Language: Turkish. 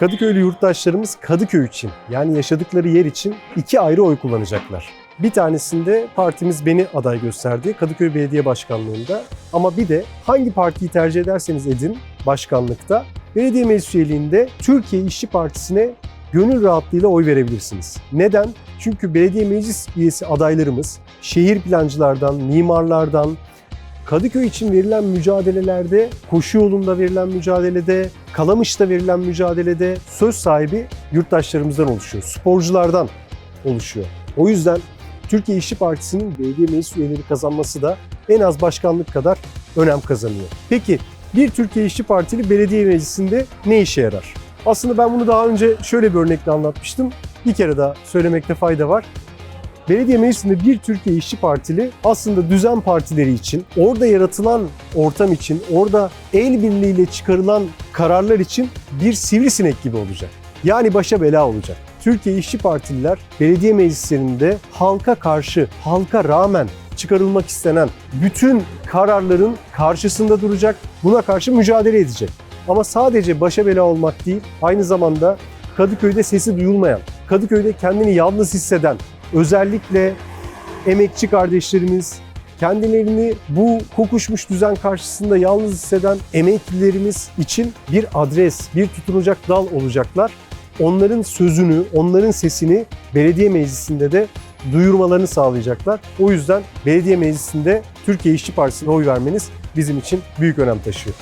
Kadıköylü yurttaşlarımız Kadıköy için yani yaşadıkları yer için iki ayrı oy kullanacaklar. Bir tanesinde partimiz beni aday gösterdi Kadıköy Belediye Başkanlığı'nda. Ama bir de hangi partiyi tercih ederseniz edin başkanlıkta belediye meclis üyeliğinde Türkiye İşçi Partisi'ne gönül rahatlığıyla oy verebilirsiniz. Neden? Çünkü belediye meclis üyesi adaylarımız şehir plancılardan, mimarlardan, Kadıköy için verilen mücadelelerde, koşu yolunda verilen mücadelede, Kalamış'ta verilen mücadelede söz sahibi yurttaşlarımızdan oluşuyor. Sporculardan oluşuyor. O yüzden Türkiye İşçi Partisi'nin belediye meclis üyeleri kazanması da en az başkanlık kadar önem kazanıyor. Peki bir Türkiye İşçi Partili belediye meclisinde ne işe yarar? Aslında ben bunu daha önce şöyle bir örnekle anlatmıştım. Bir kere daha söylemekte fayda var. Belediye meclisinde bir Türkiye İşçi Partili aslında düzen partileri için, orada yaratılan ortam için, orada el birliğiyle çıkarılan kararlar için bir sivrisinek gibi olacak. Yani başa bela olacak. Türkiye İşçi Partililer belediye meclislerinde halka karşı, halka rağmen çıkarılmak istenen bütün kararların karşısında duracak, buna karşı mücadele edecek. Ama sadece başa bela olmak değil, aynı zamanda Kadıköy'de sesi duyulmayan, Kadıköy'de kendini yalnız hisseden, özellikle emekçi kardeşlerimiz, kendilerini bu kokuşmuş düzen karşısında yalnız hisseden emeklilerimiz için bir adres, bir tutunacak dal olacaklar. Onların sözünü, onların sesini belediye meclisinde de duyurmalarını sağlayacaklar. O yüzden belediye meclisinde Türkiye İşçi Partisi'ne oy vermeniz bizim için büyük önem taşıyor.